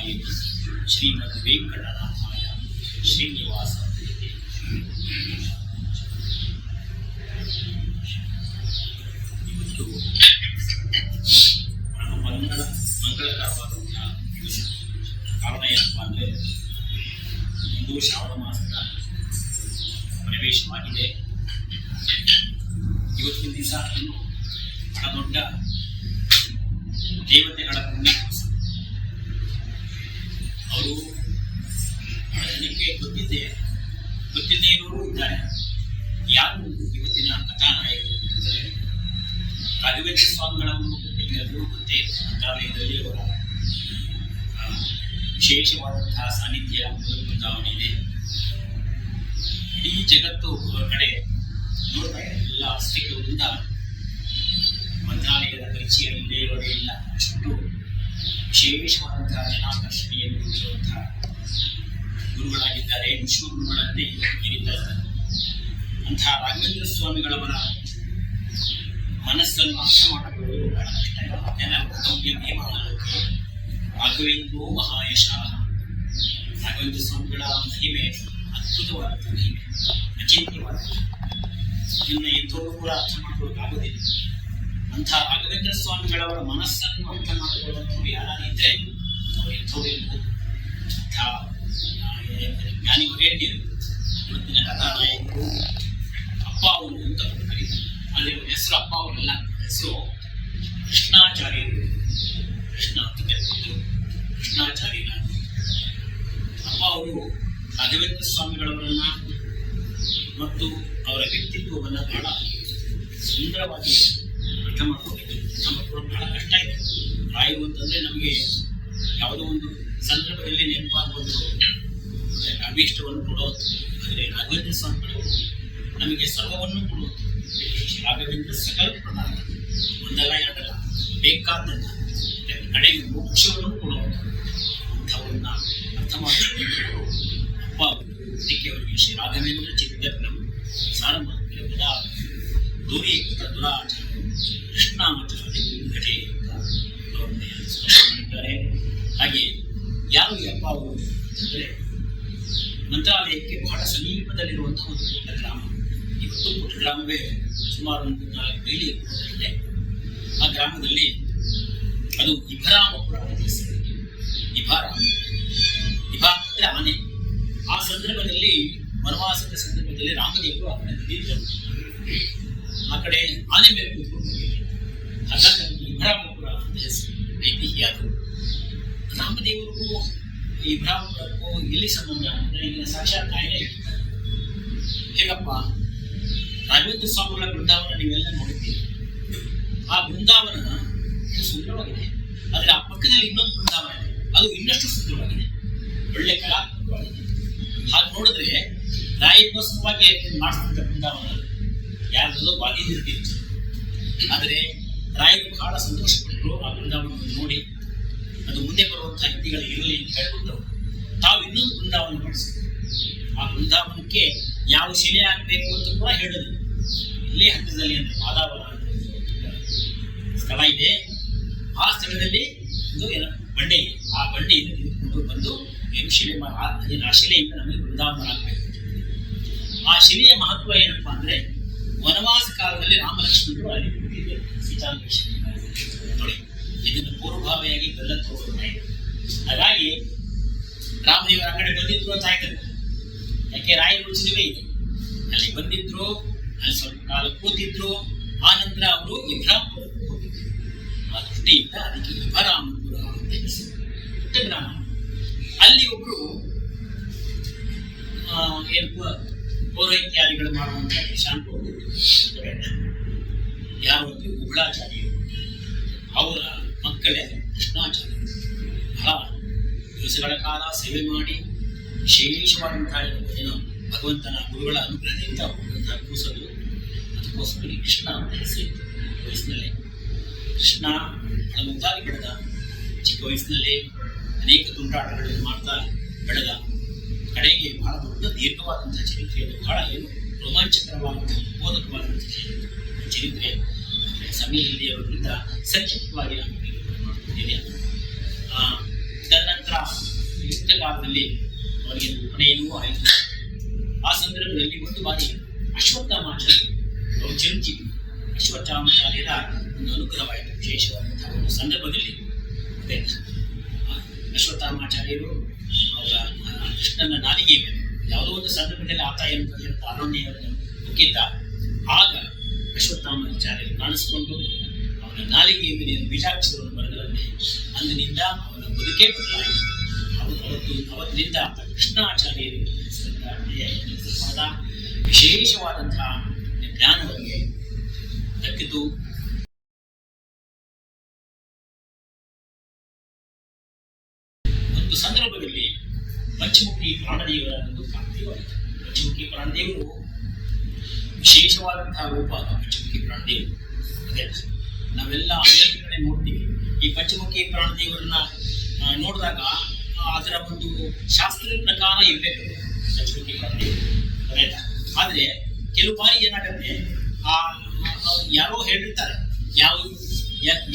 ಕಾಮಿತಾರ್ಥಪ್ರದಾಯ ಶ್ರೀಮದ್ ವೆಂಕಟರಾಮಾಯ ಶ್ರೀನಿವಾಸ ಇವತ್ತು ಮಂಗಳ ಮಂಗಳಕರವಾದಂತಹ ದಿವಸ ಕಾರಣ ಏನಪ್ಪ ಅಂದರೆ ಇಂದು ಶ್ರಾವಣ ಮಾಸದ ಪ್ರವೇಶವಾಗಿದೆ ಇವತ್ತಿನ ದಿವಸ ಇನ್ನು ಬಹಳ ದೊಡ್ಡ ದೇವತೆಗಳ ಪುಣ್ಯ ಅವರು ನಿಮಗೆ ಗೊತ್ತಿದ್ದೆ ಇರೋರು ಇದ್ದಾರೆ. ಯಾರು ಇವತ್ತಿನ ಕಥಾನಾಯಕರು ರಾಘವೇಂದ್ರ ಸ್ವಾಮಿಗಳನ್ನು ಎಲ್ಲರಿಗೂ ಗೊತ್ತೇ. ಮಂತ್ರಾಲಯದಲ್ಲಿ ಅವರ ವಿಶೇಷವಾದಂತಹ ಸಾನ್ನಿಧ್ಯ ಇದೆ. ಇಡೀ ಜಗತ್ತು ಅವರ ಕಡೆ ನೋಡ್ತಾ ಇದೆ. ಎಲ್ಲ ಅಸ್ತಿತ್ವದಿಂದ ಮಂತ್ರಾಲಯದ ಪರಿಚಯ ಇಲ್ಲೇ ಇರೋದೇ ಇಲ್ಲ. ಅಷ್ಟು ವಿಶೇಷವಾದಂತಹ ಜನಾಕರ್ಷಣೆಯನ್ನು ಹೊಂದಿರುವಂತಹ ಗುರುಗಳಾಗಿದ್ದಾರೆ. ವಿಶ್ವ ಗುರುಗಳಂತೆ ಇರಿದ್ದಾರೆ ಅಂತಹ ರಾಘವೇಂದ್ರ ಸ್ವಾಮಿಗಳವರ ಮನಸ್ಸನ್ನು ಅರ್ಥ ಮಾಡಿಕೊಳ್ಳುವುದು ಬಹಳ ಕಷ್ಟ ರಾಘವೇಂದ್ರೋ ಮಹಾಯಶ. ರಾಘವೇಂದ್ರ ಸ್ವಾಮಿಗಳ ಮಹಿಮೆ ಅದ್ಭುತವಾದ ಮಹಿಮೆ ಅಚಿಂತ್ಯವಾದ ಇದನ್ನ ಎಂಥವರು ಕೂಡ ಅರ್ಥ ಮಾಡ್ಕೊಳ್ಳೋಕ್ಕಾಗೋದಿಲ್ಲ ಅಂಥ ರಾಘವೇಂದ್ರ ಸ್ವಾಮಿಗಳವರ ಮನಸ್ಸನ್ನು ಅರ್ಥ ಮಾಡಿಕೊಳ್ಳುವಂಥವ್ರು ಯಾರು ಅವರು ಎಂಥವ್ರು ಇರ್ಬೋದು. ಅಂಥ ಆ, ಜ್ಞಾನಿ ವರೇಣ್ಯರು ಇವತ್ತಿನ ಕಥಾನಾಯಕರು ಅಪ್ಪ ಅವರು ಅಂತ ಕರೀತಾರೆ. ಅಲ್ಲಿ ಹೆಸರು ಅಪ್ಪ ಅವರಲ್ಲ. ಹೆಸರು ಕೃಷ್ಣಾಚಾರ್ಯರು. ಕೃಷ್ಣ ಅಂತ ಕರೀತಿದ್ರು ಕೃಷ್ಣಾಚಾರ್ಯರ. ಅಪ್ಪ ಅವರು ರಾಘವೇಂದ್ರ ಸ್ವಾಮಿಗಳವರನ್ನ ಮತ್ತು ಅವರ ವ್ಯಕ್ತಿತ್ವವನ್ನು ಬಹಳ ಸುಂದರವಾಗಿ ಮಾಡ್ಕೊಂಡಿದ್ವಿ ನಮ್ಮ ಬಹಳ ಕಷ್ಟ ಇದೆ ರಾಯರು ಅಂತಂದ್ರೆ ನಮಗೆ ಯಾವುದೋ ಒಂದು ಸಂದರ್ಭದಲ್ಲಿ ನೆನಪಾಗುವುದು ಅಭೀಷ್ಟವನ್ನು ಕೊಡೋದು ಅಂದರೆ ರಾಘವೇಂದ್ರ ಸ್ವಾಮಿಗಳವರು ನಮಗೆ ಸರ್ವವನ್ನು ಕೊಡುವುದು. ರಾಘವೇಂದ್ರ ಸಕಲ ಪ್ರಧಾನ ಒಂದಲ್ಲ, ಎರಡಲ್ಲ ಬೇಕಾದ್ದಲ್ಲ ಕಡೆಗೆ ಮೋಕ್ಷವನ್ನು ಕೊಡುವುದು. ಅಂಥವನ್ನ ಅರ್ಥ ಮಾಡಿಕೊಂಡು ಅಪ್ಪ, ಅದಕ್ಕೆ ಅವರಿಗೆ ಶ್ರೀ ರಾಘವೇಂದ್ರ ಚಿತ್ತಜ್ಞಂ ಸಾರ ದುರಿ ದುರಾಚಾರ. ಅವರನ್ನ ಸ್ತೋತ್ರ ಮಾಡಿದ್ದಾರೆ ಹಾಗೆ ಯಾರು ಯಪ್ಪ ಅವರು ಅಂತಂದ್ರೆ ಮಂತ್ರಾಲಯಕ್ಕೆ ಬಹಳ ಸಮೀಪದಲ್ಲಿರುವಂತಹ ಒಂದು ಪುಟ್ಟ ಗ್ರಾಮ. ಇವತ್ತು ಪುಟ್ಟ ಗ್ರಾಮವೇ ಸುಮಾರು ಒಂದು ನಾಲ್ಕು ಮೈಲಿ ಇದೆ ಆ ಗ್ರಾಮದಲ್ಲಿ ಅದು ಇಭರಾಮಪುರ ಅಂತ ಇಭಾರಾಮ ಇಭಾ ಅಂದರೆ ಆನೆ. ಆ ಸಂದರ್ಭದಲ್ಲಿ, ವನವಾಸದ ಸಂದರ್ಭದಲ್ಲಿ ರಾಮದೇವರು ಆ ಕಡೆ ಆ ಕಡೆ ಆನೆ ಮೇಲೆ ಕೂತ್ಕೊಂಡು ಅದಕ್ಕೆ ಇಭರಾಮಪುರ ಅಂತ ಹೆಸರು ಐತಿಹ್ಯ ಅದು ರಾಮದೇವರಿಗೂ ಇಬ್ರಾಹಿಮಕ್ಕೂ ಎಲ್ಲಿ ಸಂಬಂಧ ಅಂದ್ರೆ ಇಲ್ಲಿನ ಸಾಕ್ಷಾತ್ ತಾಯಿನೇ ಹೇಗಪ್ಪ ರಾಘವೇಂದ್ರ ಸ್ವಾಮಿಗಳ ಬೃಂದಾವನ ನೀವೆಲ್ಲ ನೋಡಿದ್ದೀರಿ ಆ ಬೃಂದಾವನ ಸುಂದರವಾಗಿದೆ ಆದರೆ ಆ ಪಕ್ಕದಲ್ಲಿ ಇನ್ನೊಂದು ಬೃಂದಾವನ ಇದೆ ಅದು ಇನ್ನಷ್ಟು ಸುಂದರವಾಗಿದೆ ಒಳ್ಳೆ ಕಲಾತ್ಮಕವಾಗಿದೆ ಹಾಗೆ ನೋಡಿದ್ರೆ ರಾಯಕೋಸ್ಕರವಾಗಿ ಮಾಡಿಸ್ತಿದ್ದ ಬೃಂದಾವನ ಯಾರ್ದೋ ವಾದಿದಿರ್ತಿತ್ತು ಆದರೆ ರಾಯರು ಬಹಳ ಸಂತೋಷಪಟ್ಟರು ಆ ಬೃಂದಾವನವನ್ನು ನೋಡಿ ಅದು ಮುಂದೆ ಬರುವಂತಹ ವ್ಯಕ್ತಿಗಳು ಇರಲಿ ಅಂತ ಹೇಳ್ಬಿಟ್ಟು ತಾವು ಇನ್ನೊಂದು ಬೃಂದಾವನ ಮಾಡಿಸಿದ್ರು. ಆ ಬೃಂದಾವನಕ್ಕೆ ಯಾವ ಶಿಲೆ ಹಾಕಬೇಕು ಅಂತ ಕೂಡ ಹೇಳಿದ್ರು ಇಲ್ಲೇ. ಹತ್ತಿರದಲ್ಲಿ ಅಂತ ವಾತಾವರಣ ಸ್ಥಳ ಇದೆ. ಆ ಸ್ಥಳದಲ್ಲಿ ಒಂದು ಬಂಡೆ ಇದೆ. ಆ ಬಂಡೆಯಿಂದ ತೆಗೆದುಕೊಂಡು ಬಂದು ಏನು ಶಿಲೆ ಆ ಶಿಲೆಯಿಂದ ನಮಗೆ ಬೃಂದಾವನ ಆಗಬೇಕು ಆ ಶಿಲೆಯ ಮಹತ್ವ ಏನಪ್ಪಾ ಅಂದ್ರೆ ವನವಾಸ ಕಾಲದಲ್ಲಿ ರಾಮಲಕ್ಷ್ಮಣರು ಅಲ್ಲಿ ಸೀತಾನ್ವೇಷಣೆ ನೋಡಿ ಇದನ್ನು ಪೂರ್ವಭಾವಿಯಾಗಿ ಬೆಲ್ಲ ಹೋಗ್ತಾ ಹಾಗಾಗಿ ರಾಮದೇವರ ಆ ಕಡೆ ಬಂದಿದ್ರು ಅಂತ ಆಯ್ತದೆ ಯಾಕೆ ರಾಯರ ಇದೆ? ಅಲ್ಲಿ ಬಂದಿದ್ರು ಅಲ್ಲಿ ಸ್ವಲ್ಪ ಕಾಲ ಕೂತಿದ್ರು ಆ ನಂತರ ಅವರು ಹೋಗಿದ್ರು. ಆ ದೃಷ್ಟಿಯಿಂದ ಅದಕ್ಕೆ ಪುಟ್ಟ ಗ್ರಾಮ ಅಲ್ಲಿ ಒಬ್ರು ಆ, ಕ್ಯಾಲಿಗಳು ಮಾಡುವಂಥ ಮಾಡುವಂತ ಯಾವತ್ತು ಯಾರು ಅಂದ್ರೆ ಉಗುಳಾಚಾರ್ಯರು ಅವರ ಮಕ್ಕಳೇ ಕೃಷ್ಣಾಚಾರ್ಯರು ಬಹಳ ದಿವಸಗಳ ಕಾಲ ಸೇವೆ ಮಾಡಿ ವಿಶೇಷವಾದಂತಹ ಏನು ಭಗವಂತನ ಗುರುಗಳ ಅನುಗ್ರಹದಿಂದ ಹೋಗುವಂತಹ ಕೂಸಲು ಅದಕ್ಕೋಸ್ಕರ ಕೃಷ್ಣ ಅಂತ ಹೆಸರಿತ್ತು. ವಯಸ್ಸಿನಲ್ಲೇ. ಕೃಷ್ಣ ಬಹಳ ಮುದ್ದಾಗಿ ಬೆಳೆದ, ಚಿಕ್ಕ ವಯಸ್ಸಿನಲ್ಲೇ ಅನೇಕ ತುಂಟಾಟಗಳನ್ನು ಮಾಡ್ತಾ ಬೆಳೆದ ಕಡೆಗೆ ಬಹಳ ದೊಡ್ಡ ದೀರ್ಘವಾದಂತಹ ಚರಿತ್ರೆಯನ್ನು ಬಹಳ ಏನು ರೋಮಾಂಚಕರವಾದಂತಹ ಬೋಧಕವಾದಂತಹ ಚರಿತ್ರೆ. ಸಮಯ ಇಲ್ಲಿಯವರಿಂದ ಸಂಕ್ಷಿಪ್ತವಾಗಿ ನಾನು ಆ, ತದನಂತರ ಯುಕ್ತ ಕಾಲದಲ್ಲಿ ಅವರಿಗೆ ಉಪನಯನವೂ ಆಯಿತು. ಆ ಸಂದರ್ಭದಲ್ಲಿ ಒಂದು ಬಾರಿ ಅಶ್ವತ್ಥಾಮಾಚಾರ್ಯ ಅವರು ಚಿರಂಜೀವಿ ಅಶ್ವತ್ಥಾಮಾಚಾರ್ಯರ ಒಂದು ಅನುಗ್ರಹವಾಯಿತು ವಿಶೇಷವಾದಂತಹ ಒಂದು ಸಂದರ್ಭದಲ್ಲಿ. ಅದೇ ಅಶ್ವತ್ಥಾಮಾಚಾರ್ಯರು ಅವರ ಕೃಷ್ಣನ ನಾಲಿಗೆ ಯಾವುದೋ ಒಂದು ಸಂದರ್ಭದಲ್ಲಿ ಆತ ಏನು ಅರಣ್ಯವನ್ನು ಆಗ ಆಗ ಅಶ್ವತ್ಥಾಮಾಚಾರ್ಯರು ಕಾಣಿಸಿಕೊಂಡು ಅವನ ನಾಲಿಗೆ ಮೇಲೆ ಬೀಜಾಕ್ಷರವನ್ನು ಬರೆದಂತೆ ಅಂದಿನಿಂದ ಅವನ ಬದುಕೇ ಬದಲಾಯಿತು ಅವತ್ತು ಅವತ್ತು ಅವತ್ತಿನಿಂದ ಕೃಷ್ಣಾಚಾರ್ಯರು ವಿಶೇಷವಾದಂತಹ ಜ್ಞಾನವನ್ನು ದಕ್ಕಿತು. ಒಂದು ಸಂದರ್ಭದಲ್ಲಿ ಪಂಚಮುಖಿ ಪ್ರಾಣದೇವರ ಒಂದು ಪ್ರಾಪ್ತಿವಾಯಿತು ಪಂಚಮುಖಿ ಪ್ರಾಣದೇವರು ವಿಶೇಷವಾದಂತಹ ರೂಪ ಪಂಚಮುಖಿ ಪ್ರಾಣದೇವರು. ಅದೇ ನಾವೆಲ್ಲ ಅನೇಕ ಕಡೆ ನೋಡ್ತೀವಿ. ಈ ಪಂಚಮುಖಿ ಪ್ರಾಣದೇವರನ್ನ ನೋಡಿದಾಗ ಅದರ ಒಂದು ಶಾಸ್ತ್ರದ ಪ್ರಕಾರ ಇರಬೇಕು ಪಂಚಮುಖಿ ಪ್ರಾಣದೇವರು. ಅದೇ ಆದರೆ ಕೆಲವು ಬಾರಿ ಏನಾಗುತ್ತೆ, ಆ ಯಾರೋ ಹೇಳಿರ್ತಾರೆ, ಯಾವ,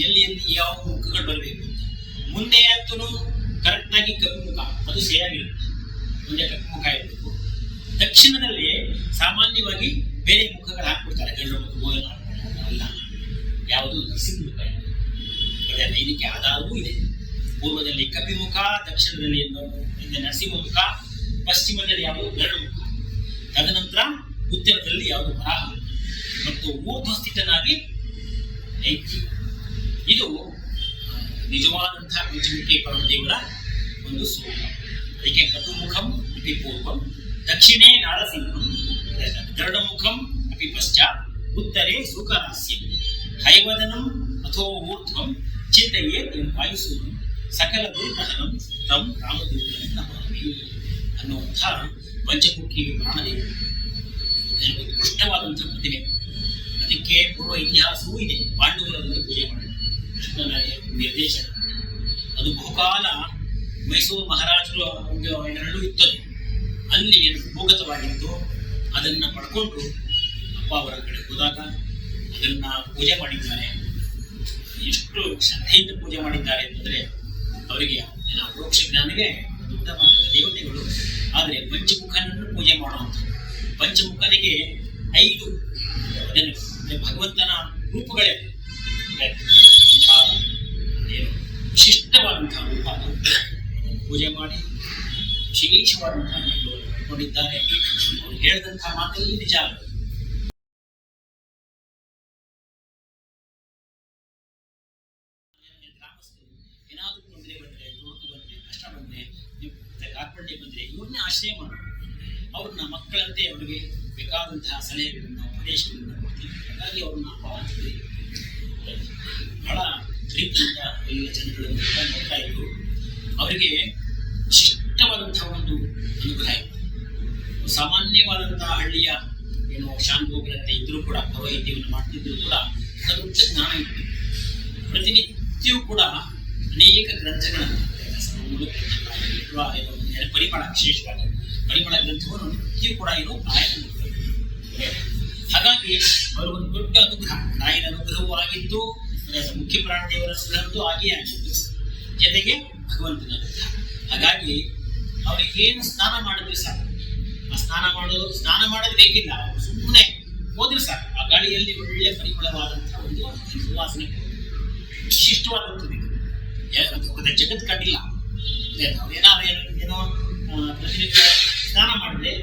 ಎಲ್ಲಿ ಎಲ್ಲಿ, ಯಾವ ಮುಖಗಳು ಬರಬೇಕು ಮುಂದೆ ಅಂತೂ ಕರೆಕ್ಟಾಗಿ ಕಪ್ಪು ಮುಖ, ಅದು ಸರಿಯಾಗಿರುತ್ತೆ ಮುಂದೆ ಕಪ್ಪು ಮುಖ ಇರಬೇಕು. ದಕ್ಷಿಣದಲ್ಲಿ ಸಾಮಾನ್ಯವಾಗಿ ಬೇರೆ ಮುಖಗಳು ಹಾಕ್ಬಿಡ್ತಾರೆ, ಗಂಡು ಮುಖ ಗೋಯಲ್ ಅಲ್ಲ ಯಾವುದು ನರಸಿಂಹ ಮುಖ ಇದೆ ಇದಕ್ಕೆ ಆಧಾರವೂ ಇದೆ. ಪೂರ್ವದಲ್ಲಿ ಕಪಿಮುಖ ದಕ್ಷಿಣದಲ್ಲಿ ಇದೆ ನರಸಿಂಹ ಮುಖ, ಪಶ್ಚಿಮದಲ್ಲಿ ಯಾವುದು ಗರುಡ ಮುಖ. ತದನಂತರ ಉತ್ತರದಲ್ಲಿ ಯಾವುದು ವರಾಹ ಮತ್ತು ಊರ್ಧ್ವಸ್ಥಿತನಾಗಿ ಐತಿ ಇದು ನಿಜವಾದಂತಹ ಪಂಚಮುಖಿ ಪರಮದೇವರ ಒಂದು ಸ್ವರೂಪ ಅದಕ್ಕೆ ಕಟುಮುಖಂ ಅಪಿ ಪೂರ್ವಂ. ದಕ್ಷಿಣೆ ನಾರಸಿಂಹಂ. ಮುಖಂ ಅಪಿ ಪಶ್ಚಾತ್ ಉತ್ತರೇ ಸುಖರಾಸ್ಯಂ ಹೈವದನಂ ಅಥೋ ಊರ್ಧ್ವಂ. ಚಿಂತೆಯೇ ವಾಯುಸೂರಂ ಸಕಲ ದುರ್ಗಹನಂ ತಂ ರಾಮದೂತಂ ನಮಾಮಿ. ಅನ್ನುವಂಥ ಪಂಚಮುಖಿ ಮಹಾದೇವರು ಉತ್ಕೃಷ್ಟವಾದಂಥ ಪ್ರತಿಮೆ. ಅದಕ್ಕೆ ಪೂರ್ವ ಇತಿಹಾಸವೂ ಇದೆ. ಪಾಂಡವರನ್ನು ಪೂಜೆ ಮಾಡಿದ್ರು ಕೃಷ್ಣನ ನಿರ್ದೇಶನ. ಅದು ಬಹುಕಾಲ ಮೈಸೂರು ಮಹಾರಾಜರು ಎರಡು ಇತ್ತದು ಅಲ್ಲಿ ಭೂಗತವಾಗಿತ್ತು, ಅದನ್ನ ಪಡ್ಕೊಂಡು ಅಪ್ಪ ಅವರ ಕಡೆ ಹೋದಾಗ ಅದನ್ನ ಪೂಜೆ ಮಾಡಿದ್ದಾರೆ. ಎಷ್ಟು ಶ್ರದ್ಧೆಯಿಂದ ಪೂಜೆ ಮಾಡಿದ್ದಾರೆ ಅಂತಂದ್ರೆ ಅವರಿಗೆ ಅಪರೋಕ್ಷ ಜ್ಞಾನಿಗೆ ದೊಡ್ಡ ಮಟ್ಟದ ದೇವತೆಗಳು. ಆದರೆ ಪಂಚಮುಖನನ್ನು ಪೂಜೆ ಮಾಡುವಂಥದ್ದು. ಪಂಚಮುಖನಿಗೆ ಐದು ಭಗವಂತನ ರೂಪಗಳೇ. ವಿಶಿಷ್ಟವಾದಂತಹ ರೂಪ ಪೂಜೆ ಮಾಡಿ, ವಿಶೇಷವಾದಂತಹ ಕೊಟ್ಟಿದ್ದಾರೆ ಅವರು ಹೇಳಿದಂತಹ ಮಾತಲ್ಲಿ ನಿಜ ಆಗುತ್ತೆ ಗ್ರಾಮಸ್ಥರು ಏನಾದರೂ ತೊಂದರೆ ಕಷ್ಟ ಆಶ್ರಯ ಅವ್ರನ್ನ ಮಕ್ಕಳಂತೆ ಅವರಿಗೆ ಬೇಕಾದಂತಹ ಸಲಹೆಗಳನ್ನ, ಉಪದೇಶಗಳನ್ನ ಕೊಡ್ತೀವಿ. ಹಾಗಾಗಿ ಅವ್ರನ್ನ. ಬಹಳ ಪ್ರೀತಿಯಿಂದ ಎಲ್ಲ ಜನಗಳನ್ನು ನೋಡ್ತಾ ಇದ್ರು. ಅವರಿಗೆ ವಿಶಿಷ್ಟವಾದಂತಹ ಒಂದು ಅನುಗ್ರಹ ಇತ್ತು ಸಾಮಾನ್ಯವಾದಂತಹ ಹಳ್ಳಿಯ ಏನು ಶಾಂತೋಗ್ರತೆ ಇದ್ದರೂ ಕೂಡ, ಪೌರೋಹಿತ್ಯವನ್ನು ಮಾಡ್ತಿದ್ರು ಕೂಡ ಸರ್ವೋಚ್ಚ ಜ್ಞಾನ ಇತ್ತು. ಪ್ರತಿನಿತ್ಯವೂ ಕೂಡ ಅನೇಕ ಗ್ರಂಥಗಳನ್ನು ಪರಿಮಳ ವಿಶೇಷವಾಗಿ ಪರಿಮಳ ಗ್ರಂಥವನ್ನು ನಿತ್ಯ ಕೂಡ ಏನು ಆಯ್ಕೆ ಹಾಗಾಗಿ ಅವರು ಒಂದು ದೊಡ್ಡ ಅನುಗ್ರಹ ರಾಯನ ಅನುಗ್ರಹವೂ ಆಗಿತ್ತು ಮುಖ್ಯ ಪ್ರಾಣ ದೇವರ ಅನುಗ್ರಹದ್ದು ಆಗಿಯೇ ಆಗಿತ್ತು. ಜೊತೆಗೆ ಭಗವಂತನ ಹಾಗಾಗಿ ಅವ್ರಿಗೆ ಏನು ಸ್ನಾನ ಮಾಡಿದ್ರೆ ಸಾಕು. ಆ ಸ್ನಾನ ಮಾಡೋದು ಸ್ನಾನ ಮಾಡೋದು ಬೇಕಿಲ್ಲ ಅವರು ಸುಮ್ಮನೆ ಹೋದ್ರೆ ಸಾಕು. ಆ ಗಾಳಿಯಲ್ಲಿ ಒಳ್ಳೆ ಪರಿಮಳವಾದಂತಹ ಒಂದು ಸುವಾಸನೆ ವಿಶಿಷ್ಟವಾದಂಥದ್ದು ಮತ್ತೆ ಜಗತ್ ಕಂಡಿಲ್ಲ. ಏನಾದ್ರು ಏನೋ ಪ್ರತಿನಿತ್ಯ ಸ್ನಾನ ಮಾಡಿದ್ರೆ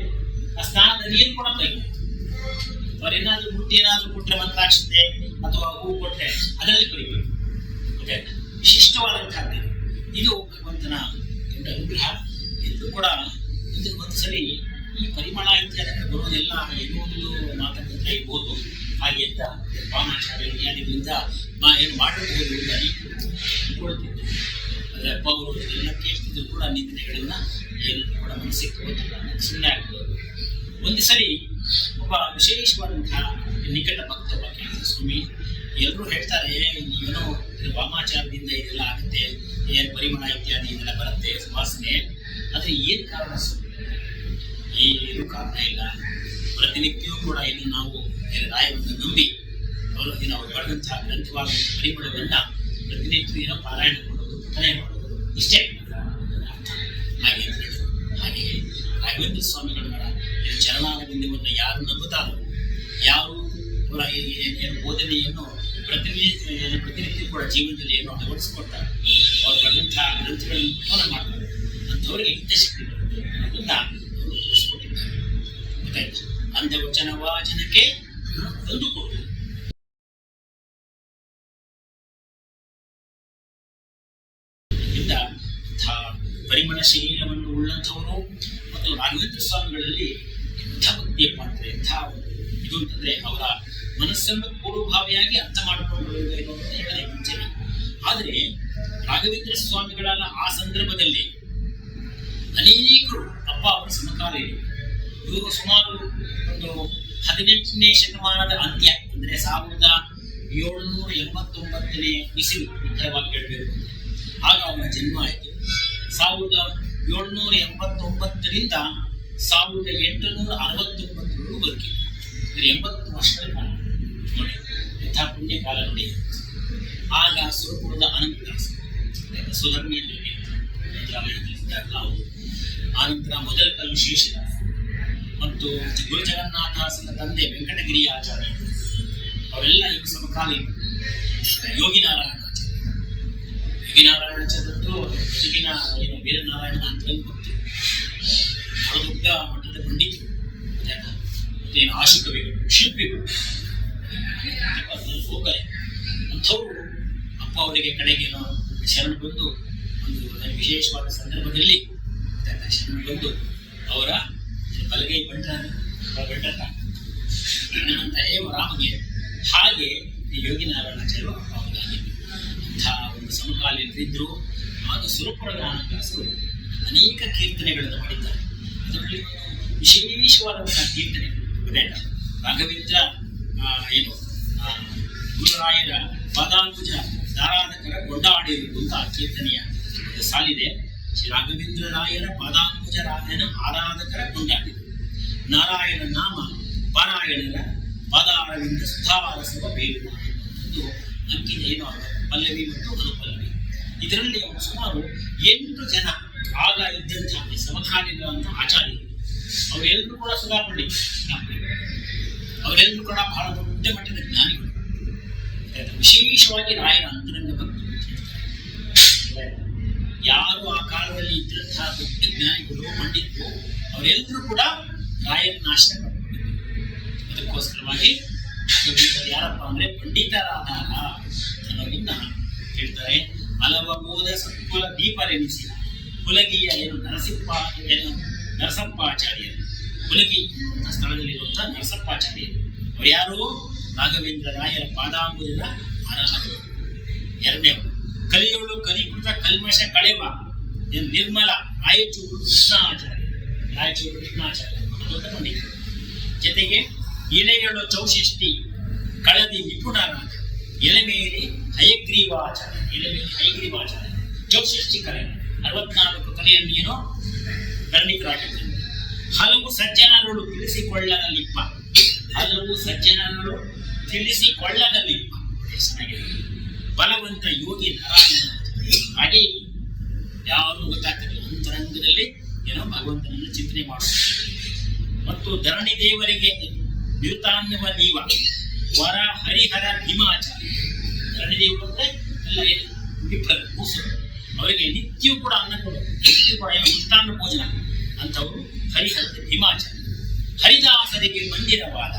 ಆ ಸ್ನಾನದ ನೀರು ಕೂಡ ಕೈ ಅವ್ರೇನಾದ್ರೂ ಮುಟ್ಟಿ ಏನಾದ್ರೂ ಕೊಟ್ಟರೆ ಮಂತ್ರಾಕ್ಷತೆ ಅಥವಾ ಹೂ ಕೊಟ್ಟರೆ ಅದರಲ್ಲಿ ಕರಿಬೇಕು ಮತ್ತೆ ವಿಶಿಷ್ಟವಾದಂತಹದ್ದು ಇದು ಭಗವಂತನ ದೊಡ್ಡ ಅನುಗ್ರಹ. ಎಂದು ಕೂಡ ಇದು ಒಂದು ಸರಿ ಈ ಪರಿಮಳ ಇತ್ಯಾದಿ ಬರೋದೆಲ್ಲ ಏನೋ ಒಂದು ಇರ್ಬೋದು. ಹಾಗೆ ಅಂತ ವಾಮಾಚಾರ್ಯ ಮಾ- ಏನು ಮಾಡಬಹುದು ಅಂತ ಅವರು ಎಲ್ಲ ಕೇಳ್ತಿದ್ರು ಕೂಡ ನಿಂದನೆಗಳನ್ನ ಏನು ಕೂಡ ಮನಸ್ಸಿಗೆ ತಗೋತಿಲ್ಲ. ಸುಮ್ಮನೆ ಆಗ್ಬೋದು. ಒಂದು ಸರಿ ಒಬ್ಬ ವಿಶೇಷವಾದಂತಹ ನಿಕಟ ಭಕ್ತ ಸ್ವಾಮಿ ಎಲ್ಲರೂ ಹೇಳ್ತಾರೆ ಏನೋ ವಾಮಾಚಾರದಿಂದ ಇದೆಲ್ಲ ಆಗುತ್ತೆ ಏನ್ ಪರಿಮಳ ಇತ್ಯಾದಿ ಇದೆಲ್ಲ ಬರುತ್ತೆ, ಸುವಾಸನೆ. ಆದ್ರೆ ಏನ್ ಕಾರಣ ಏನು ಕಾರಣ ಇಲ್ಲ. ಪ್ರತಿನಿತ್ಯವೂ ಕೂಡ ಇನ್ನು ನಾವು ರಾಯವನ್ನು ನಂಬಿ ಅವರು ದಿನ ಬರೆದಂತಹ ಗ್ರಂಥವಾದ ಪರಿಮಳವನ್ನ ಪ್ರತಿನಿತ್ಯ ಏನೋ ಪಾರಾಯಣ ಮಾಡೋದು ಪಠನೆ ಮಾಡೋದು, ಇಷ್ಟೇ. ಅರ್ಥ ಹಾಗೆ ಹಾಗೆ ರಾಘವೇಂದ್ರ ಸ್ವಾಮಿಗಳ ಏನು ಚರಣಾರವಿಂದವನ್ನು ಯಾರು ನಂಬುತ್ತಾರೋ? ಯಾರು ಈ- ಏನು ಬೋಧನೆಯನ್ನು ಪ್ರತಿನಿಧಿ ಪ್ರತಿನಿತ್ಯ ಕೂಡ ಜೀವನದಲ್ಲಿ ಏನು ಅಳವಡಿಸಿಕೊಡ್ತಾರೆ ಅವ್ರು ಗ್ರಂಥ ಗ್ರಂಥಗಳನ್ನು ಪಠನ ಮಾಡ್ತಾರೆ. ಅಂಥವರಿಗೆ ಹಿತಶಕ್ತಿ ಬರುತ್ತೆ. ಅನ್ನೋದನ್ನ ಅವರು ವಚನ ವಾಚನಕ್ಕೆ ತಂದು ಕೊಟ್ಟು ಇದರಿಂದ ಇಂಥ ಪರಿಮಳ ಶರೀರವನ್ನು ಉಳ್ಳಂಥವರು ಮತ್ತು ರಾಘವೇಂದ್ರ ಸ್ವಾಮಿಗಳಲ್ಲಿ ಎಂಥ ಭಕ್ತಿಯಪ್ಪ ಪಾತ್ರ ಎಂಥ ಇದು ಅಂತಂದ್ರೆ ಅವರ ಮನಸ್ಸನ್ನು ಪೂರ್ವಭಾವಿಯಾಗಿ ಅರ್ಥ ಮಾಡಿಕೊಂಡು ಅಂತ ಆದರೆ ರಾಘವೇಂದ್ರ ಸ್ವಾಮಿಗಳಾದ ಆ ಸಂದರ್ಭದಲ್ಲಿ ಅನೇಕರು ಅಪ್ಪ ಅವರ ಸಮಕಾಲ ಇವರು ಸುಮಾರು ಒಂದು ಹದಿನೆಂಟನೇ ಶತಮಾನದ ಅಂತ್ಯ, ಅಂದ್ರೆ ಸಾವಿರದ ಏಳುನೂರ ಎಂಬತ್ತೊಂಬತ್ತನೇ ಬಿಸಿಲು ನಿಖರವಾಗಿ ಹೇಳಬೇಕು. ಆಗ ಅವರ ಜನ್ಮ ಆಯಿತು. ಸಾವಿರದ ಏಳ್ನೂರ ಎಂಬತ್ತೊಂಬತ್ತರಿಂದ ಸಾವಿರದ ಎಂಟುನೂರ ಅರವತ್ತೊಂಬತ್ತರವರೆಗೂ ಬದುಕಿದ್ರು. ಎಂಬತ್ತು ವರ್ಷಗಳ ಕಾಲ. ಎಂಥ ಪುಣ್ಯ ನೋಡಿ ಆಗ ಸುರಪುರದ ಅನಂತದಾಸ ಸುಧರ್ಮಿಯಲ್ಲಿ ಆನಂತರ ಮೊದಲ ಕಲ್ಲು ಶೇಷದಾಸ ಮತ್ತು ಗುರು ಜಗನ್ನಾಥಾಸನ ತಂದೆ ವೆಂಕಟಗಿರಿ ಆಚಾರ್ಯ. ಅವರೆಲ್ಲ ಈಗ ಸಮಕಾಲೀನ. ಯೋಗಿನಾರಾಯಣ ಆಚಾರ್ಯ. ಯೋಗಿನಾರಾಯಣ ನಾರಾಯಣಾಚಾರ್ಯದ್ದು ವೀರನಾರಾಯಣ ಏನು ವೀರನಾರಾಯಣ ಅಂತ ಗೊತ್ತು ದೊಡ್ಡ ಮಟ್ಟದ ಪಂಡಿತರು? ಮತ್ತೇನು ಆಶುಕವಿಗಳು, ಶಿಲ್ಪಿಗಳು. ಅಂಥವ್ರು ಅಪ್ಪ ಅವರಿಗೆ ಕಡೆಗೆ ಶರಣ ಬಂದು ಒಂದು ವಿಶೇಷವಾದ ಸಂದರ್ಭದಲ್ಲಿ? ಶರಣ ಬಂದು ಅವರ ಬಲಗೈ ಬಂಟ ಏವ ರಾಮಗೆ ಹಾಗೆ ಯೋಗಿ ನಾರಾಯಣಾಚಾರ್ಯ ಅಪ್ಪ ಅವರಾಗಿ ಅಂಥ ಒಂದು ಸಮಕಾಲೀನರಿದ್ದರು ಆಗ ಸುರಪುರ ಆನಂದಾಸರು ಅನೇಕ ಕೀರ್ತನೆಗಳನ್ನು ಮಾಡಿದ್ದಾರೆ ಅದರಲ್ಲಿ ವಿಶೇಷವಾದಂತಹ ಕೀರ್ತನೆ? ರಾಘವೇಂದ್ರ ಏನು ಗುರುರಾಯರ ಪದಾಂಕುಜ ಧಾರಾಧಕರ ಕೊಂಡಾಡಿರುವುದು ಅಂತ ಕೀರ್ತನೆಯ ಸಾಲಿದೆ. ಶ್ರೀ ರಾಘವೇಂದ್ರ ರಾಯರ ರಾಯನ ಆರಾಧಕರ ಕೊಂಡಾಡಿದರು ನಾರಾಯಣ ನಾಮ ಪಾರಾಯಣರ ಪದಾರವಿಂದ ಸುಧಾರಸವ ಬೇರು. ಬೇಕು ಅಂಕಿನ ಏನು ಪಲ್ಲವಿ ಮತ್ತು ಅನುಪಲ್ಲವಿ. ಇದರಲ್ಲಿ ಅವರು ಸುಮಾರು ಎಂಟು ಜನ ಆಗ ಇದ್ದಂತಹ ಸಮಕಾಲೀನರಂತ ಆಚಾರ್ಯರು. ಅವರೆಲ್ಲರೂ ಕೂಡ ಸುಧಾರಣೆ ಪಂಡಿತರು ಅವರೆಲ್ಲರೂ ಕೂಡ ಬಹಳ ದೊಡ್ಡ ಮಟ್ಟದ ಜ್ಞಾನಿಗಳು? ವಿಶೇಷವಾಗಿ ರಾಯರ ಅಂತರಂಗ ಹೇಳ್ತಾರೆ. ಯಾರು ಆ ಕಾಲದಲ್ಲಿ ಇದ್ದಂತಹ ದೊಡ್ಡ ಜ್ಞಾನಿಗಳು, ಪಂಡಿತರು ಅವರೆಲ್ಲರೂ ಕೂಡ ರಾಯರ ನಾಶ ಅದಕ್ಕೋಸ್ಕರವಾಗಿ ಯಾರಪ್ಪ ಅಂದ್ರೆ ಪಂಡಿತರಾದಾಗ ಅನ್ನೋದನ್ನ ಹೇಳ್ತಾರೆ ಹಲವ ಬೋಧ ಸತ್ಕುಲ ದೀಪರೆನಿಸಿದ ಹುಲಗಿಯ ಏನು ನರಸಿಂಪ ಏನು ನರಸಪ್ಪಾಚಾರ್ಯರು ಹುಲಗಿ ಆ ಸ್ಥಳದಲ್ಲಿರುವಂತಹ ನರಸಪ್ಪಾಚಾರ್ಯ ಅವರು ಯಾರು? ರಾಘವೇಂದ್ರ ರಾಯರ ಪಾದಾಂಬುದಿನ ಆರಾಧನೆ ಎರಡನೇ ಕಲಿಯೋಳು ಕಲಿಕೃತ ಕಲ್ಮಶ ಕಳೆವ ನಿರ್ಮಲ ರಾಯಚೂರು ಕೃಷ್ಣಾಚಾರ್ಯ ರಾಯಚೂರು ಕೃಷ್ಣಾಚಾರ್ಯ ದೊಡ್ಡ ಪಂಡಿತರು ಜೊತೆಗೆ ಎಲೆಗಳು ಚೌಷಷ್ಟಿ ಕಳದಿ ನಿಪುಣರಾಜ ಎಲೆಮೇರಿ ಹಯಗ್ರೀವಾಚಾರ್ಯ ಎಲೆಮೇಲಿ ಹಯಗ್ರೀವಾಚಾರ್ಯ ಚೌಷಷ್ಟಿ ಕಲೆ. ಅರವತ್ನಾಲ್ಕು ಕಲೆಯನ್ನು ಏನೋ ಖಂಡಿತರಾಗಿದ್ದಾರೆ ಹಲವು ಸಜ್ಜನರು ತಿಳಿಸಿಕೊಳ್ಳದಲ್ಲಿಪ್ಪ. ಹಲವು ಸಜ್ಜನರು ತಿಳಿಸಿಕೊಳ್ಳದಲ್ಲಿಪ್ಪ. ಬಲವಂತ ಯೋಗಿ ನಾರಾಯಣ ಹಾಗೆ ಯಾರು ಗೊತ್ತಾಗ್ತದೆ, ಅಂತರಂಗದಲ್ಲಿ ಏನೋ ಭಗವಂತನನ್ನು ಚಿಂತನೆ ಮಾಡುವುದು ಮತ್ತು ಧರಣಿ ದೇವರಿಗೆ ನಿರುತಾನ್ಯವ ನೀವ ವರ ಹರಿಹರ ಭೀಮಾಚಾರ್ಯ ಧರಣಿ ದೇವರು ಅಂದ್ರೆ ಎಲ್ಲ ವಿಪ್ರರು ಕೂಸರು ಅವರಿಗೆ ನಿತ್ಯವೂ ಕೂಡ ಅನ್ನ ಕೊಡೋದು ನಿತ್ಯವೂ ಕೂಡ ಏನು? ಭೋಜನ. ಅಂತವರು ಹರಿಹರದ ಹಿಮಾಚಲ. ಹರಿದಾಸರಿಗೆ ಮಂದಿರವಾದ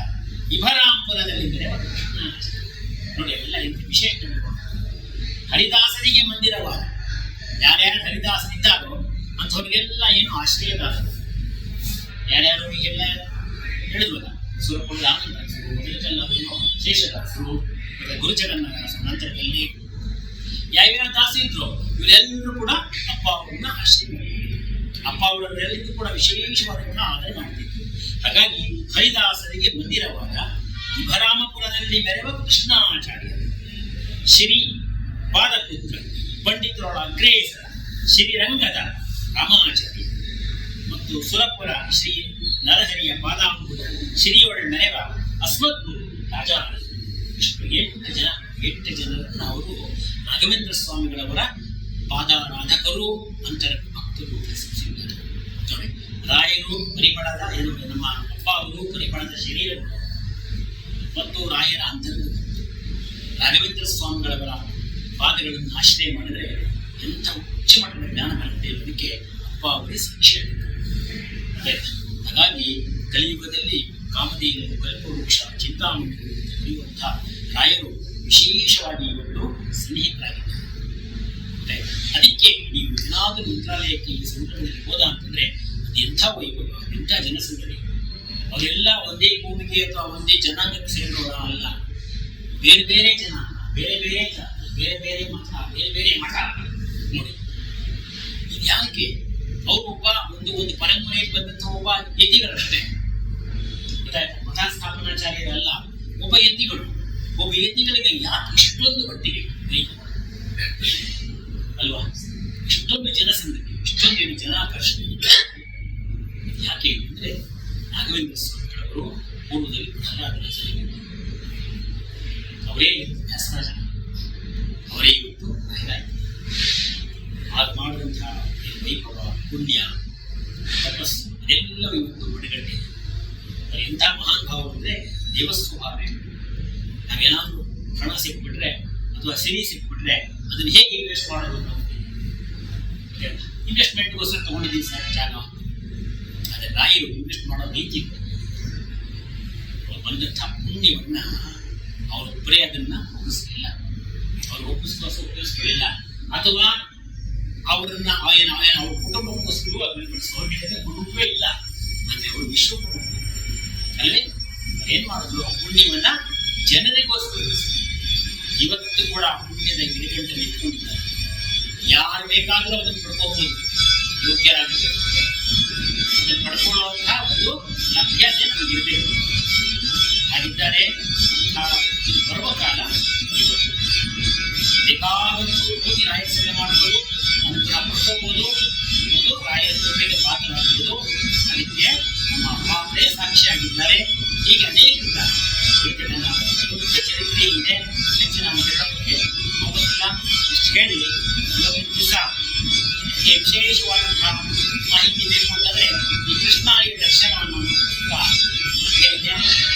ಇಭರಾಂಪುರದಲ್ಲಿ ನೋಡಿ, ಎಲ್ಲ ಇಂಥ ವಿಶೇಷ ಹರಿದಾಸರಿಗೆ ಮಂದಿರವಾದ ಯಾರ್ಯಾರು ಹರಿದಾಸರಿದ್ದಾರೋ ಅಂಥವ್ರಿಗೆಲ್ಲ ಏನು ಆಶ್ರಯದಾಸರು ಯಾರ್ಯಾರು ಈಗೆಲ್ಲ ಹೇಳಿದ್ವಲ್ಲ ಸುರಪುರ ರಾಮದಾಸರು ಮೊದಲನೆಲ್ಲ ಶೇಷದಾಸರು ಮತ್ತೆ ಗುರುಜಗನ್ನಾಥದಾಸರು ನಂತರದಲ್ಲಿ ಯಾವ್ಯಾವ ದಾಸ ಇದ್ರು, ಇವರೆಲ್ಲರೂ ಕೂಡ ಅಪ್ಪ ಅವರನ್ನ ಆಶ್ರಯ. ಅಪ್ಪ ಅವರೆಲ್ಲರಿಗೂ ಕೂಡ ವಿಶೇಷವಾದಂತಹ ಆದರ ಮಾಡ್ತಿದ್ರು. ಹಾಗಾಗಿ ಹರಿದಾಸರಿಗೆ ಬಂದಿರುವಾಗ ಭರಾಮಪುರದಲ್ಲಿ ಮೆರವ ಕೃಷ್ಣಾಚಾರ್ಯ ಶ್ರೀ ಪಾದಪುತ್ರ ಪಂಡಿತರೊಳ ಅಗ್ರೇಸರ ಶ್ರೀರಂಗದ ರಾಮಾಚಾರ್ಯ ಮತ್ತು ಸುರಪುರ ಶ್ರೀ ನರಹರಿಯ ಪಾದಾಂಬುದ ಶ್ರೀಯೊಳ ಮೆರವ ಅಸ್ಮದ್ಗುರು ರಾಜ ಎಂಟು ಜನ, ಎಂಟು ಜನರನ್ನು ಅವರು ರಾಘವೇಂದ್ರ ಸ್ವಾಮಿಗಳವರ ಪಾದಾರಾಧಕರು ಅಂತರ ರಾಯರು ಪರಿಮಳದ ನಮ್ಮ ಅಪ್ಪ ಅವರು ಪರಿಮಳದ ಶರೀರ ಮತ್ತು ರಾಯರ ಅಂತರ್ಗತ ರಾಘವೇಂದ್ರ ಸ್ವಾಮಿಗಳವರ ಪಾದಗಳನ್ನು ಆಶ್ರಯ ಮಾಡಿದರೆ ಎಂಥ ಉಚ್ಚ ಮಟ್ಟದ ಜ್ಞಾನ ಬರುತ್ತೆ ಅನ್ನೋದಕ್ಕೆ ಅಪ್ಪ ಅವರೇ ಸಾಕ್ಷಿ ಹಾಗಾಗಿ ಕಲಿಯುಗದಲ್ಲಿ ಕಾಮಧೇನು ಕಲ್ಪವೃಕ್ಷ ಚಿಂತಾಮಣಿ ಕಲಿಯುವಂತಹ ರಾಯರು ವಿಶೇಷವಾಗಿ ಇವತ್ತು ಸ್ನೇಹಿತರಾಗಿದ್ದಾರೆ ಮತ್ತೆ ಅದಕ್ಕೆ ನೀವು ಏನಾದರೂ ಮಂತ್ರಾಲಯಕ್ಕೆ ಈ ಸಂದರ್ಭದಲ್ಲಿ ಹೋದ ಅಂತಂದ್ರೆ ಅದು ಎಂಥ ವೈಭವ? ಎಂಥ ಜನಸಂದಣಿ? ಅವರೆಲ್ಲ ಒಂದೇ ಭೂಮಿಗೆ ಅಥವಾ ಒಂದೇ ಜನಾಂಗಕ್ಕೆ ಸೇರಿದವರ ಅಲ್ಲ? ಬೇರೆ ಬೇರೆ ಜನ, ಬೇರೆ ಬೇರೆ ಬೇರೆ ಬೇರೆ ಮತ, ಬೇರೆ ಬೇರೆ ಮಠ. ನೋಡಿ, ಇದು ಯಾಕೆ? ಒಬ್ಬ ಒಂದು ಒಂದು ಪರಂಪರೆಯಲ್ಲಿ ಬಂದಂತಹ ಒಬ್ಬ ಯತಿಗಳಷ್ಟೇ. ಮಠ ಸ್ಥಾಪನಾಚಾರ್ಯರಲ್ಲ ಒಬ್ಬ ಯತಿಗಳು. ಒಬ್ಬ ಯತಿಗಳಿಗೆ ಯಾಕೆ ಇಷ್ಟೊಂದು ಮಟ್ಟಿಗೆ? ಅಲ್ವಾ? ಇಷ್ಟೊಂದು ಜನಸಂದಣಿ ಇಷ್ಟೊಂದು ಜನ ಆಕರ್ಷಣೆ ಯಾಕೆ ಅಂದ್ರೆ ರಾಘವೇಂದ್ರ ಸ್ವಾಮಿಗಳವರು ಪೂರ್ವದಲ್ಲಿ ಪ್ರಹ್ಲಾದನ ಅವರೇ ವ್ಯಾಸರಾಜ. ಅವರೇ ಇವತ್ತು ಆಗ ಮಾಡಿದಂತಹ ವೈಭವ, ಪುಣ್ಯ, ತಪಸ್ಸು, ಅದೆಲ್ಲವೂ ಇವತ್ತು ಮಡಿಗಟ್ಟೆ ಅದು ಎಂಥ ಮಹಾನ್ ಭಾವ ಅಂದ್ರೆ ದೇವಸ್ವಭಾವೇ. ನಾವೇನಾದ್ರೂ ಹಣ ಸಿಕ್ಬಿಟ್ರೆ ಅಥವಾ ಸಿರಿ ಸಿಕ್ಬಿಟ್ರೆ ಅದನ್ನ ಹೇಗೆ ಇನ್ವೆಸ್ಟ್ ಮಾಡೋದು ಇನ್ವೆಸ್ಟ್ಮೆಂಟ್ಗೋಸ್ಕರ ತಗೊಂಡಿದ್ದೀನಿ ಸರ್, ಜಾಗ. ಅದೇ ರಾಯರು ಇನ್ವೆಸ್ಟ್ ಮಾಡೋ ರೀತಿ. ಬಂದಂಥ ಪುಣ್ಯವನ್ನು ಪುಣ್ಯವನ್ನ ಅವರೊಬ್ಬರೇ ಅದನ್ನ ಒಪ್ಪಿಸಲಿಲ್ಲ. ಅವ್ರು ಒಪ್ಪಿಸ್ಕೋಸ ಒಪ್ಪಿಸ್ಕೊಳ್ಳಿಲ್ಲ. ಅಥವಾ ಅವರನ್ನ ಆಯನ ಆಯನ, ಅವ್ರ ಕುಟುಂಬಕ್ಕೋಸ್ಕರ ಅದನ್ನ ಬೆಳೆಸೋರಿಗೆ ಕುಟುಂಬವೇ ಇಲ್ಲ. ಅಂದ್ರೆ ಅವರು ವಿಶ್ವ ಕುಟುಂಬ ಅಲ್ಲೇ ಏನ್ ಮಾಡಿದ್ರು? ಆ ಪುಣ್ಯವನ್ನ ಜನರಿಗೋಸ್ಕರ. ಇವತ್ತು ಕೂಡ ಪುಣ್ಯದ ಗಿಡಗಂಟಲ್ಲಿ ಇಟ್ಕೊಂಡಿದ್ದಾರೆ ಯಾರು ಬೇಕಾದರೂ ಅದನ್ನು ಪಡ್ಕೋಬಹುದು ಯೋಗ್ಯರಾಗಿರ್ಬೇಕು. ಅದನ್ನು ಪಡ್ಕೊಳ್ಳುವಂತಹ ಒಂದು ಲಭ್ಯತೆ ನಮಗಿರಬೇಕು ಹಾಗಿದ್ದಾರೆ ಬರುವ ಕಾಲ ಬೇಕಾದಷ್ಟು ಹೋಗಿ ರಾಯರ ಸೇವೆ ಮಾಡ್ಬೋದು ಅನುಗ್ರಹ ಪಡ್ಕೋಬಹುದು ಮತ್ತು ರಾಯರ ಕೃಪೆಗೆ ಪಾತ್ರರಾಗಬಹುದು ಅದಕ್ಕೆ ನಮ್ಮ ಅಪ್ಪ ಅವರೇ ಸಾಕ್ಷಿಯಾಗಿದ್ದಾರೆ. ಈಗ ಅನೇಕ ಚರಿತ್ರೆ ಇದೆ. ನಾನು ಹೇಳೋದಕ್ಕೆ ಹೋಗೋದಿಲ್ಲ ಹೇಳಿ ದಿವಸ ವಿಶೇಷವಾದಂತಹ ಮಾಹಿತಿ ಬೇಕು ಅಂತಂದ್ರೆ ಈ ಕೃಷ್ಣಾಯ ದರ್ಶನವನ್ನು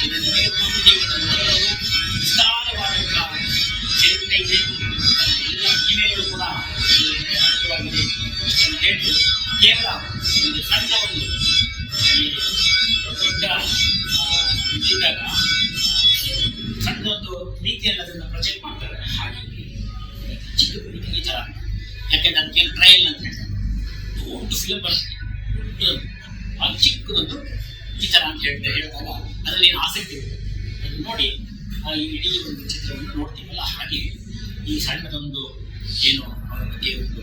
ಇದನ್ನು ತೆಗೆದುಕೊಂಡು ನೀವು ಓದಬಹುದು ವಿಸ್ತಾರವಾದಂತಹ ಚರಿತ್ರೆ ಇದೆ ಎಲ್ಲ ಮಹಿಮೆಗಳು ಕೂಡ ಅರ್ಥವಾಗಿದೆ ಇಷ್ಟನ್ನು ಹೇಳಿ ಕೇವಲ ಒಂದು ಸಣ್ಣ ಒಂದು ದೊಡ್ಡ ಇದ್ದಾಗ ರೀತಿಯಲ್ಲಿ ಅದನ್ನು ಪ್ರೊಜೆಕ್ಟ್ ಮಾಡ್ತಾರೆ. ಹಾಗೆ ಚಿಕ್ಕ ಈ ಥರ ಯಾಕೆಂದ್ರೆ ಅದಕ್ಕೆ ಟ್ರಯಲ್ ಅಂತ ಹೇಳ್ತಾರೆ. ದೊಡ್ಡ ಫಿಲಮ್ ಬರ್ತದೆ ಅದು ಚಿಕ್ಕದೊಂದು ಈ ಥರ ಅಂತ ಹೇಳ್ತಾರೆ ಹೇಳಿದಾಗ ಅದರಲ್ಲಿ ಏನು ಆಸಕ್ತಿ ಇರುತ್ತೆ ಅದನ್ನು ನೋಡಿ ಈ ಇಡೀ ಒಂದು ಚಿತ್ರವನ್ನು ನೋಡ್ತೀವಲ್ಲ ಹಾಗೆ, ಈ ಸಣ್ಣದೊಂದು ಏನು ಅವರ ಬಗ್ಗೆ ಒಂದು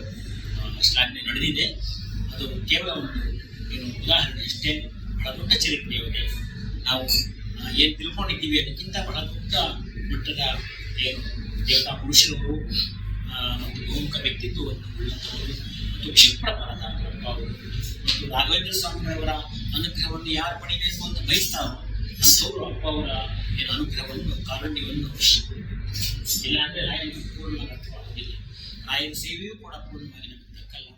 ಶ್ಲಾಘನೆ ನಡೆದಿದೆ. ಅದು ಕೇವಲ ಒಂದು ಏನು ಉದಾಹರಣೆ ಅಷ್ಟೇ. ಬಹಳ ದೊಡ್ಡ ಚರಿತ್ರೆಯಾಗಿದೆ ನಾವು ಏನು ತಿಳ್ಕೊಂಡಿದ್ದೀವಿ ಅದಕ್ಕಿಂತ ಬಹಳ ದೊಡ್ಡ ಮಟ್ಟದ ದೇವತಾ ಪುರುಷರವರು ಮತ್ತು ಬಹುಮುಖ ವ್ಯಕ್ತಿತ್ವವನ್ನು ಉಳ್ಳಂತವರು ಮತ್ತು ಕ್ಷಿಪ್ರ ಪರದಾರಪ್ಪ ಅವರು ಮತ್ತು ರಾಘವೇಂದ್ರ ಸ್ವಾಮಿಗಳವರ ಅನುಗ್ರಹವನ್ನು ಯಾರು ಪಡಿಬೇಕು ಅಂತ ಬಯಸ್ತಾರೋ ಅಂಥವರು ಅಪ್ಪ ಅವರ ಏನು ಅನುಗ್ರಹವನ್ನು, ಕಾರುಣ್ಯವನ್ನು ಇಲ್ಲಾಂದ್ರೆ ರಾಯನ ಪೂರ್ಣ ಅರ್ಥವಾಗುವುದಿಲ್ಲ ರಾಯನ ಸೇವೆಯೂ ಕೂಡ ಪೂರ್ಣವಾಗಿ ನಮಗೆ ದಕ್ಕಲ್ಲ.